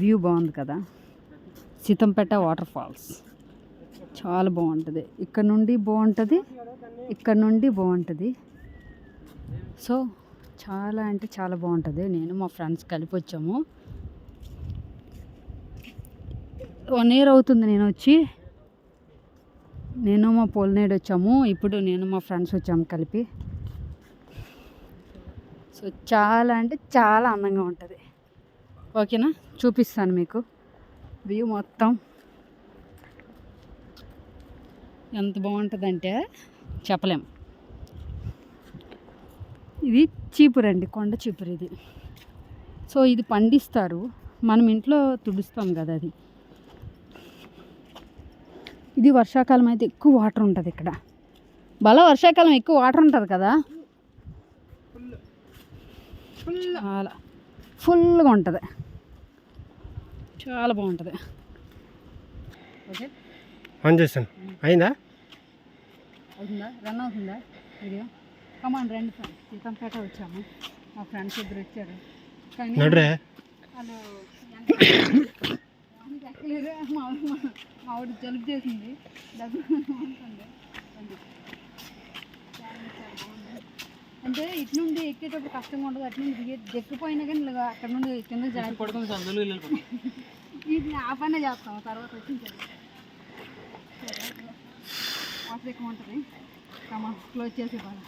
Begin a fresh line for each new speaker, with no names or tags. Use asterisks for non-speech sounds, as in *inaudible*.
View బాగుంది కదా. Seethampeta water falls బాగుంటుంది. ఇక్కడ నుండి బాగుంటుంది. ఇక్కడ నుండి బాగుంటుంది. సో చాలా అంటే చాలా బాగుంటుంది. నేను మా ఫ్రెండ్స్ కలిపి వచ్చాము. వన్ ఇయర్ అవుతుంది నేను వచ్చి. నేను మా పోలినేడు వచ్చాము. ఇప్పుడు నేను మా ఫ్రెండ్స్ వచ్చాము కలిపి. సో చాలా అంటే చాలా అందంగా ఉంటుంది. ఓకేనా? చూపిస్తాను మీకు. వ్యూ మొత్తం. ఎంత బాగుంటుందంటే చెప్పలేం. ఇది చీపురు అండి కొండ చీపురు ఇది. సో ఇది పండిస్తారు. మనం ఇంట్లో తుడుస్తాం కదా అది. ఇది వర్షాకాలం అయితే ఎక్కువ వాటర్ ఉంటుంది ఇక్కడ. బల వర్షాకాలం ఎక్కువ వాటర్ ఉంటుంది కదా? చాలా. ఫుల్గా ఉంటుంది. చాలా బాగుంటుంది. ఓకే.
ఆన్ చేశాను అయిందా?
అవుతుందా రన్ అవుతుందా? వీడియో కమాన్ రండి ఫ్రెండ్స్ సీతంపేట వచ్చాము. మా ఫ్రెండ్స్ ఇద్దరు వచ్చారు. కానీ
నడురే.
వాళ్ళు *coughs* మా ఆవిడ జలుబు చేసింది. దగ్గర ఉంటుంది రండి. చాలా చాలా బాగుంది. అంటే ఇటు నుండి ఎక్కేటప్పుడు కష్టంగా ఉండదు అటు నుండి దిగే ఎక్కిపోయినా కానీ అక్కడ నుండి కింద పడుతుంది *laughs* ఇది ఆ పనే చేస్తాం తర్వాత వచ్చి వాటర్ ఎక్కువ ఉంటుంది. క్లోజ్ చేసి బాగా